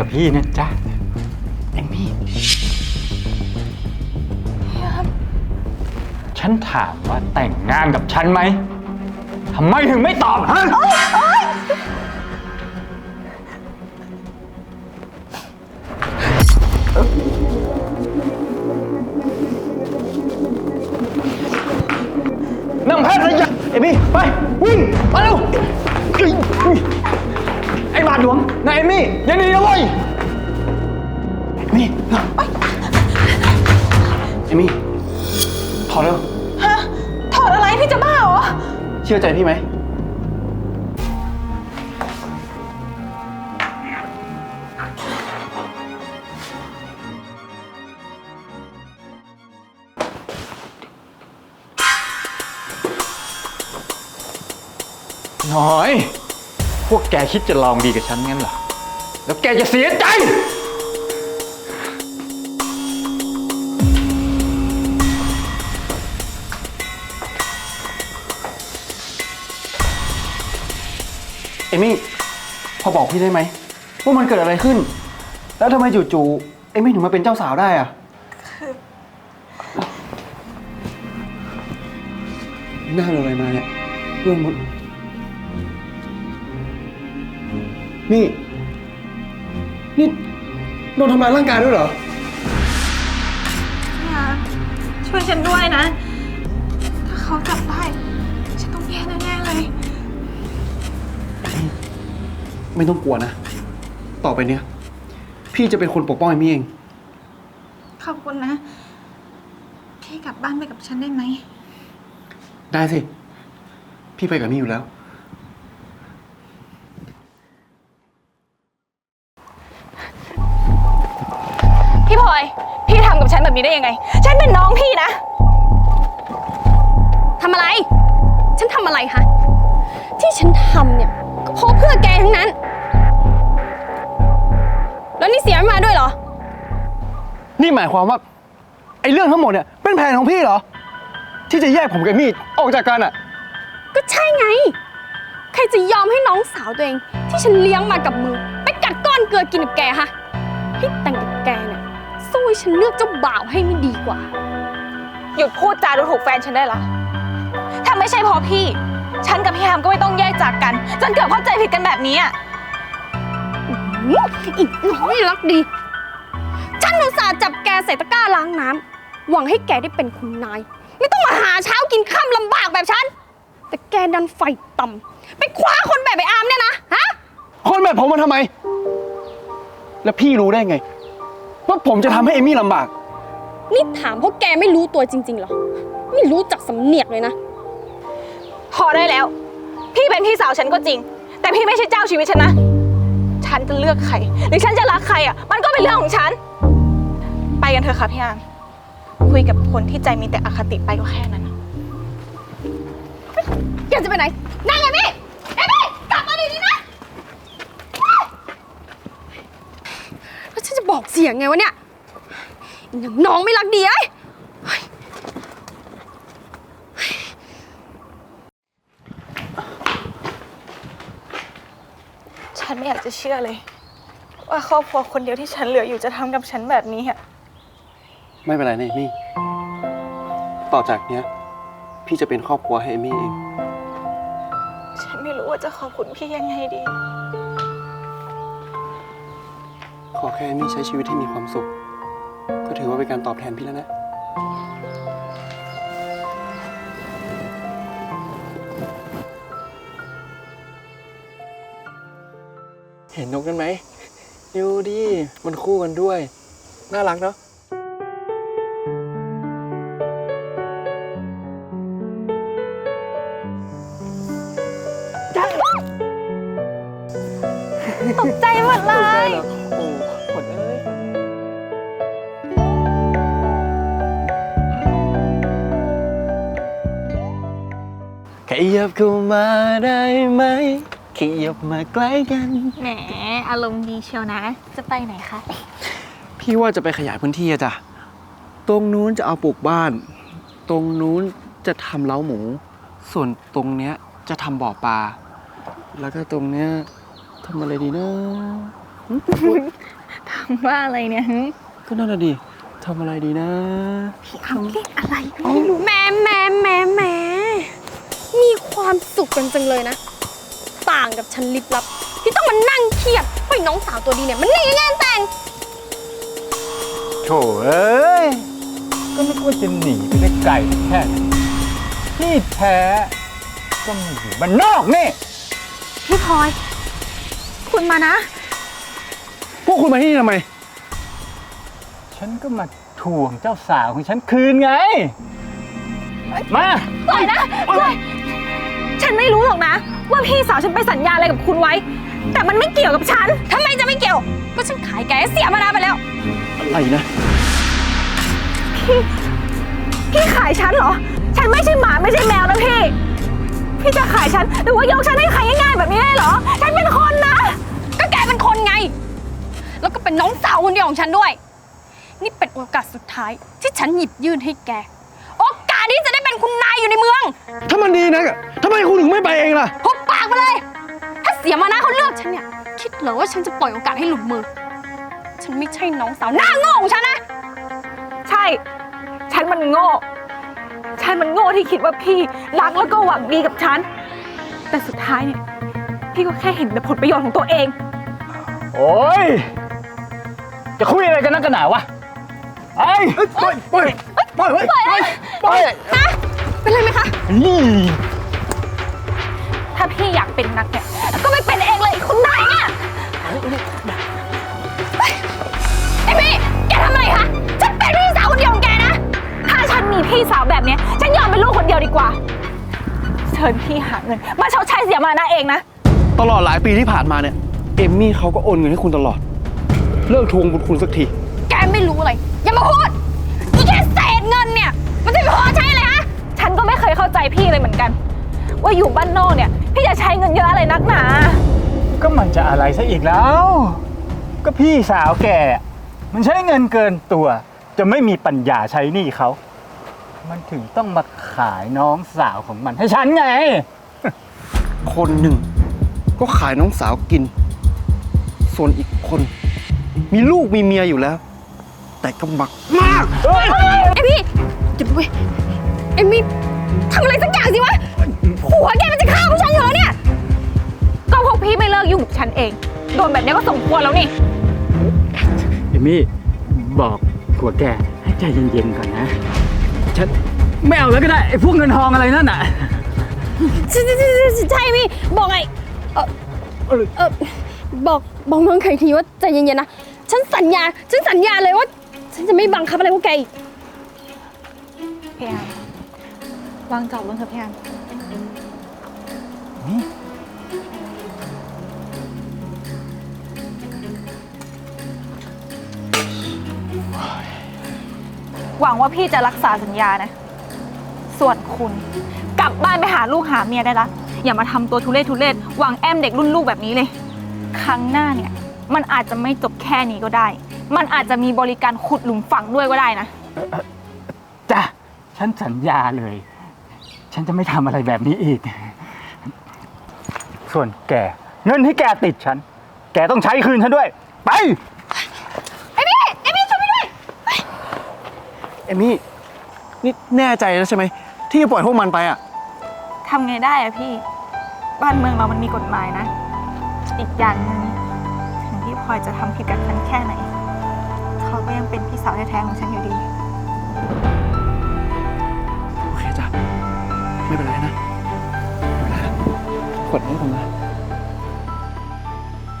กับพี่นะจ๊ะเอมมี่ฉันถามว่าแต่งงานกับฉันไหมทำไมถึงไม่ตอบฮะ นายเอมี่อยังดีนะเว้ยเอมี่เอมี่ถอดเร็วฮะถอดอะไรพี่จะบ้าเหรอ เชื่อใจพี่ไหม น้อย พวกแกคิดจะลองดีกับฉันงั้นเหรอ แล้วแกจะเสียใจ เอมี่ พอบอกพี่ได้ไหมว่ามันเกิดอะไรขึ้น แล้วทำไมจู่ๆเอมี่ถึงมาเป็นเจ้าสาวได้อะหน้าเราอะไรมาเนี่ยเรื่องมัน นี่ นี่โดนทำร้ายร่างกายด้วยเหรอพี่อาร์มช่วยฉันด้วยนะ ถ้าเขาจับได้ ฉันต้องแย่แน่ๆเลย ไม่ต้องกลัวนะ ต่อไปเนี้ย พี่จะเป็นคนปกป้องเอมี่เอง ขอบคุณนะ พี่กลับบ้านไปกับฉันได้ไหม ได้สิ พี่ไปกับมี่อยู่แล้ว ลอย พี่ทำกับฉันแบบนี้ได้ยังไง ฉันเป็นน้องพี่นะ ทำอะไร ฉันทำอะไรคะ ที่ฉันทำเนี่ย ก็เพราะเพื่อแกทั้งนั้น แล้วนี่เสียไม่มาด้วยเหรอ นี่หมายความว่าไอ้เรื่องทั้งหมดเนี่ยเป็นแผนของพี่เหรอ ที่จะแยกผมกับมี่ออกจากกันอะก็ใช่ไง ใครจะยอมให้น้องสาวตัวเอง ที่ฉันเลี้ยงมากับมือ ไปกัดก้อนเกลือกินกับแกฮะให้แต่ ให้ฉันเลือกเจ้าบ่าวให้ไม่ดีกว่า หยุดพูดจาดูถูกแฟนฉันได้ละ ถ้าไม่ใช่เพราะพี่ ฉันกับพี่ฮามก็ไม่ต้องแยกจากกัน จนเกิดเข้าใจผิดกันแบบนี้อะอืมอีกน้อยรักดี ฉันอุตส่าห์จับแกใส่ตะกร้าล้างน้ำหวังให้แกได้เป็นคุณนาย ไม่ต้องมาหาเช้ากินข้ามลำบากแบบฉัน แต่แกดันไฟต่ำไปคว้าคนแบบไอ้อามเนี่ยนะ ฮะ คนแบบผมมาทำไม แล้วพี่รู้ได้ไง ว่าผมจะทำให้เอมี่ลำบาก นี่ถามเพราะแกไม่รู้ตัวจริงๆเหรอ ไม่รู้จักสำเนียกเลยนะ พอได้แล้ว พี่เป็นพี่สาวฉันก็จริง แต่พี่ไม่ใช่เจ้าชีวิตฉันนะ ฉันจะเลือกใคร หรือฉันจะรักใครอะ มันก็เป็นเรื่องของฉัน ไปกันเถอะค่ะพี่อามคุยกับคนที่ใจมีแต่อคติไปก็แค่นั้นนะแกจะไปไหน นั่งไงพี่เอมี่กลับมาดีๆนะ แล้วฉันจะบ อกเสียงไงวะเนี่ยอีหนังน้องไม่รักดีไอ้ยฉันไม่อยากจะเชื่อเลย ว่าครอบครัวคนเดียวที่ฉันเหลืออยู่จะทำกับฉันแบบนี้อะไม่เป็นไรนะเอมี่ ต่อจากเนี้ย พี่จะเป็นครอบครัวให้เอมี่เอง ฉันไม่รู้ว่าจะขอบคุณพี่ยังไงดี ขอแค่เอมี่ใช้ชีวิตที่มีความสุข ก็ถือว่าเป็นการตอบแทนพี่แล้วนะ เห็นนกกันไหมดูดิ มันคู่กันด้วย น่ารักเนาะตกใจหมดเลยโอ้หม ขยับเข้ามาได้ไหมขยับมาใกล้กัน แหม อารมณ์ดีเชียวนะ จะไปไหนคะ พี่ว่าจะไปขยายพื้นที่อะจ้ะ ตรงนู้นจะเอาปลูกบ้าน ตรงนู้นจะทำเล้าหมู ส่วนตรงเนี้ยจะทำบ่อปลา แล้วก็ตรงเนี้ยทำอะไรดีนะถามว่าอะไรเนี่ยหึก็นั่นน่ะดิทำอะไรดีนะทำเล่นอะไรไม่รู้แหม่แหม่แหม่แหม่มี ความสุขกันจังเลยนะ ต่างกับฉันลิบลับ ที่ต้องมานั่งเครียดเพราะไอ้น้องสาวตัวดีเนี่ยมันหนีงานแต่ง โถเอ้ย ก็ไม่ควรจะหนีไปได้ไกลแค่นั้นที่แท้ก็มาอยู่บ้านนอกนี่ พี่พลอย คุณมานะ พวกคุณมาที่นี่ทำไม ฉันก็มาทวงเจ้าสาวของฉันคืนไง มา ปล่อยนะปล่อย ฉันไม่รู้หรอกนะ ว่าพี่สาวฉันไปสัญญาอะไรกับคุณไว้ แต่มันไม่เกี่ยวกับฉันทำไมจะไม่เกี่ยว ก็ฉันขายแกให้เสียมานานไปแล้ว อะไรนะพี่ขายฉันเหรอ ฉันไม่ใช่หมาไม่ใช่แมวนะพี่ พี่จะขายฉันหรือว่ายกฉันให้ใครง่ายๆแบบนี้ได้เหรอ ฉันเป็นคนนะ ก็แกเป็นคนไง แล้วก็เป็นน้องสาวคนเดียวของฉันด้วย นี่เป็นโอกาสสุดท้ายที่ฉันหยิบยื่นให้แกโอกาส ที่จะได้เป็นคุณนายอยู่ในเมืองถ้ามันดีนะทำไมคุณถึงไม่ไปเองล่ะ หุบปากมาเลย ถ้าเสียมานะเขาเลือกฉันเนี่ย คิดเหรอว่าฉันจะปล่อยโอกาสให้หลุดมือ ฉันไม่ใช่น้องสาวหน้าโง่ของฉันนะ ใช่ ฉันมันโง่ ฉันมันโง่ที่คิดว่าพี่รักแล้วก็หวังดีกับฉัน แต่สุดท้ายเนี่ย พี่ก็แค่เห็นแต่ผลประโยชน์ของตัวเอง โอ้ย จะคุยอะไรกันนักกันหนาวะไอ้ปล่อยปล่อยปล่อยไว้ปล่อยปล่อย เป็นไรไหมคะนี่ถ้าพี่อยากเป็นนักเนี่ย ก็ไม่เป็นเองเลยคุณนายเนี่ยไอ้พี่แกทำอะไรคะฉันเป็นพี่สาวคนเดียวของแกนะ ถ้าฉันมีพี่สาวแบบเนี้ยฉันยอมเป็นลูกคนเดียวดีกว่าเชิญพี่หาเงิน มาชดใช้เสียมานะเองนะ ตลอดหลายปีที่ผ่านมาเนี่ย เอมมี่เขาก็โอนเงินให้คุณตลอด เลิกทวงบุญคุณสักที แกไม่รู้อะไร อย่ามาพูด พี่เลยเหมือนกัน ว่าอยู่บ้านนอกเนี่ย พี่จะใช้เงินเยอะอะไรนักหนา ก็มันจะอะไรซะอีกแล้ว ก็พี่สาวแกมันใช้เงินเกินตัว จะไม่มีปัญญาใช้หนี้เขา มันถึงต้องมาขายน้องสาวของมันให้ฉันไง คนหนึ่ง ก็ขายน้องสาวกิน ส่วนอีกคน มีลูกมีเมียอยู่แล้ว แต่ก็มักมากไอพี่จะไปเอมมี่ ทำอะไรสักอย่างสิวะหัวแกมันจะฆ่าผู้ชายอยู่แล้วเนี่ย ก็พวกพี่ไม่เลิกยุ่งกับฉันเอง โดนแบบนี้ก็สมควรแล้วนี่ เอมี่บอกผัวแกให้ใจเย็นๆก่อนนะ ฉันไม่เอาแล้วก็ได้ไอ้พวกเงินทองอะไรนั่นน่ะใช่ใช่ใช่ใช่ใช่พี่บอกไงเออเออบอกบอกน้องไข่ทีว่าใจเย็นๆนะ ฉันสัญญา ฉันสัญญาเลยว่า ฉันจะไม่บังคับอะไรพวกแกอีก พี่แอน วางจอบลงเถอะพี่แอนหวังว่าพี่จะรักษาสัญญานะ ส่วนคุณ กลับบ้านไปหาลูกหาเมียได้ละ อย่ามาทำตัวทุเรศทุเรศหวังแอมเด็กรุ่นลูกแบบนี้เลย ครั้งหน้าเนี่ย มันอาจจะไม่จบแค่นี้ก็ได้ มันอาจจะมีบริการขุดหลุมฝังด้วยก็ได้นะ จ้ะ ฉันสัญญาเลย ฉันจะไม่ทำอะไรแบบนี้อีก ส่วนแก เงินที่แกติดฉัน แกต้องใช้คืนฉันด้วย ไปไอพี่ไอพี่ช่วยพี่ด้วย เอมมี่นี่แน่ใจแล้วใช่ไหมที่จะปล่อยพวกมันไปอะ ทำไงได้อะพี่ บ้านเมืองเรามันมีกฎหมายนะ อีกอย่างหนึงถึงพี่พลอยจะทำผิดกับฉันแค่ไหน เขาก็ยังเป็นพี่สาวแท้ๆของฉันอยู่ดี โอเคจ้ะ ไม่เป็นไรนะไม่เป็นไรขวดนี้ผมนะ